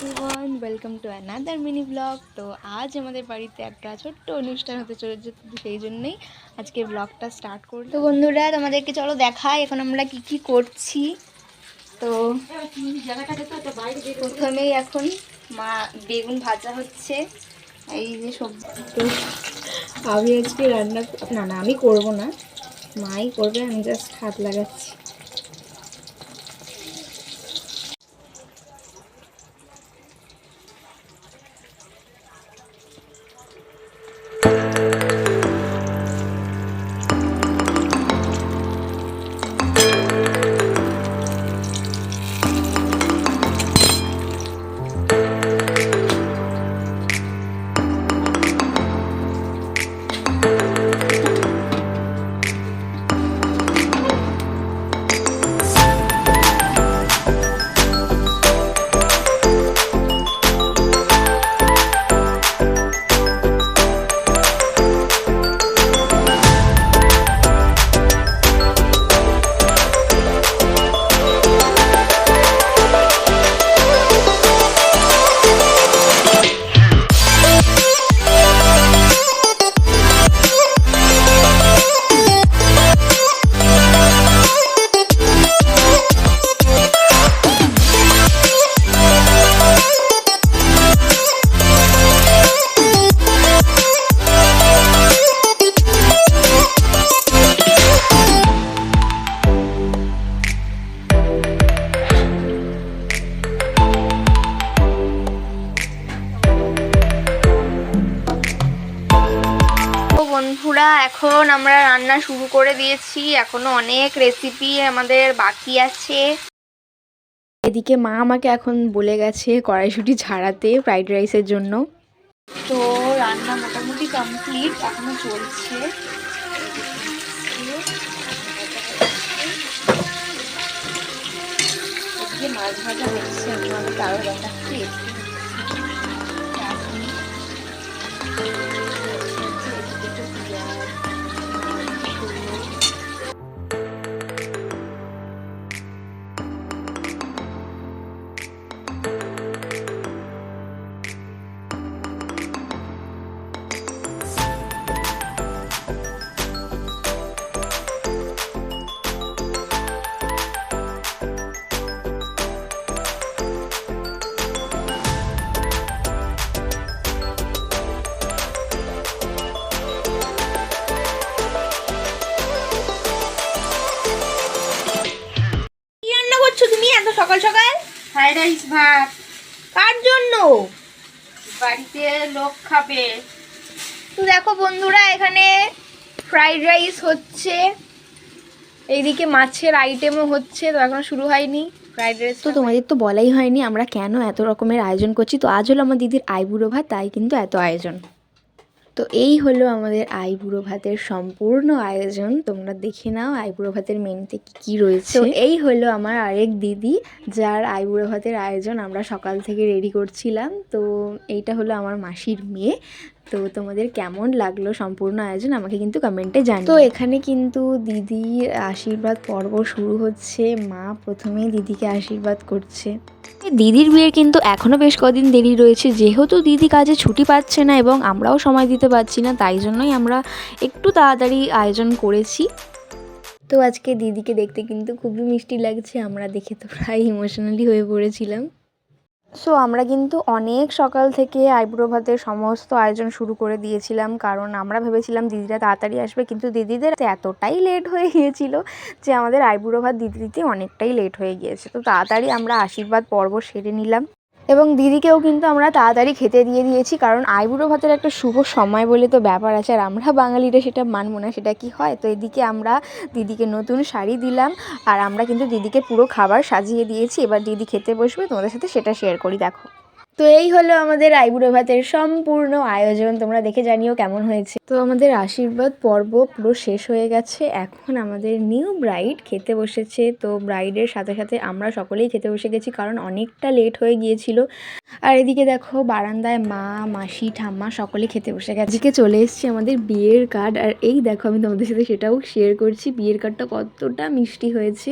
Everyone welcome to another mini blog তো আজ আমাদের বাড়িতে একটা ছোট্ট অনুষ্ঠান হতে চলেছে সেই জন্যই আজকে ব্লগটা স্টার্ট করল তো বন্ধুরা, তোমাদেরকে চলো দেখাই এখন আমরা কি কি করছি। তো প্রথমেই এখন মা বেগুন ভাজা হচ্ছে। এই যে সবজি তো আমি আজকে রান্না না না, আমি করব না। মাই করবে, আমি জাস্ট হাত লাগাচ্ছি। বন্ধুরা এখন আমরা রান্না শুরু করে দিয়েছি। এখনও অনেক রেসিপি আমাদের বাকি আছে। এদিকে মা আমাকে এখন বলে গেছে কড়াইশুটি ঝাড়াতে ফ্রাইড রাইসের জন্য। তো রান্না মোটামুটি কমপ্লিট এখনও চলছে। মাছ ভাজা হচ্ছে আমি আরও দেখাচ্ছি সকাল সকাল? ফ্রাইড রাইস ভাত। কার জন্য? বাড়িতে লোক খাবে। তো দেখো বন্ধুরা এখানে ফ্রাইড রাইস হচ্ছে। এইদিকে মাছের আইটেমও হচ্ছে তো এখনও শুরু হয়নি ফ্রাইড রাইস তো তোমাদের তো বলাই হয়নি আমরা কেন এত রকমের আয়োজন করছি। তো আজ হলো আমার দিদির আইবুড়ো ভাত তাই কিন্তু এত আয়োজন। তো এই হলো আমাদের আইবুড়ো ভাতের সম্পূর্ণ আয়োজন। তোমরা দেখে নাও আইবুড়ো ভাতের মেনুতে কি কি রয়েছে। তো এই হলো আমার আরেক দিদি, যার আইবুড়ো ভাতের আয়োজন আমরা সকাল থেকে রেডি করছিলাম। তো এইটা হলো আমার মাসির মেয়ে। তো তোমাদের কেমন লাগল সম্পূর্ণ আয়োজন আমাকে কিন্তু কমেন্টে জানি তো এখানে কিন্তু দিদির আশীর্বাদ পর্ব শুরু হচ্ছে মা প্রথমেই দিদিকে আশীর্বাদ করছে। দিদির বিয়ের কিন্তু এখনও বেশ কদিন দেরি রয়েছে যেহেতু দিদি কাজে ছুটি পাচ্ছে না এবং আমরাও সময় দিতে পারছি না তাই জন্যই আমরা একটু তাড়াতাড়ি আয়োজন করেছি। তো আজকে দিদিকে দেখতে কিন্তু খুবই মিষ্টি লাগছে আমরা দেখে তো প্রায় ইমোশনালি হয়ে পড়েছিলাম। সো আমরা কিন্তু অনেক সকাল থেকে আইব্রো ভাতের সমস্ত আয়োজন শুরু করে দিয়েছিলাম। কারণ আমরা ভেবেছিলাম দিদিরা তাড়াতাড়ি আসবে, কিন্তু দিদিদের এতটাই লেট হয়ে গিয়েছিল যে আমাদের আইব্রো ভাত দিতে দিতে অনেকটাই লেট হয়ে গিয়েছে। তো তাড়াতাড়ি আমরা আশীর্বাদ পর্ব সেরে নিলাম। এবং দিদিকেও কিন্তু আমরা তাড়াতাড়ি খেতে দিয়ে দিয়েছি, কারণ আইবুড়ো ভাতের একটা শুভ সময় বলে তো ব্যাপার আছে, আর আমরা বাঙালিরা সেটা মানবো না, সেটা কি হয়? তো এদিকে আমরা দিদিকে নতুন শাড়ি দিলাম, আর আমরা কিন্তু দিদিকে পুরো খাবার সাজিয়ে দিয়েছি, এবার দিদি খেতে বসবে, তোমাদের সাথে সেটা শেয়ার করি, দেখো। তো এই হলো আমাদের আইবুড়ো ভাতের সম্পূর্ণ আয়োজন। তোমরা দেখে জানিও কেমন হয়েছে। তো আমাদের আশীর্বাদ পর্ব পুরো শেষ হয়ে গেছে। এখন আমাদের নিউ ব্রাইড খেতে বসেছে। তো ব্রাইডের সাথে সাথে আমরা সকলেই খেতে বসে গেছি কারণ অনেকটা লেট হয়ে গিয়েছিল। আর এদিকে দেখো বারান্দায় মা, মাসি, ঠাম্মা সকলে খেতে বসে গেছে। এদিকে চলে এসেছি আমাদের বিয়ের কার্ড আর এই দেখো আমি তোমাদের সাথে সেটাও শেয়ার করছি। বিয়ের কার্ডটা কতটা মিষ্টি হয়েছে।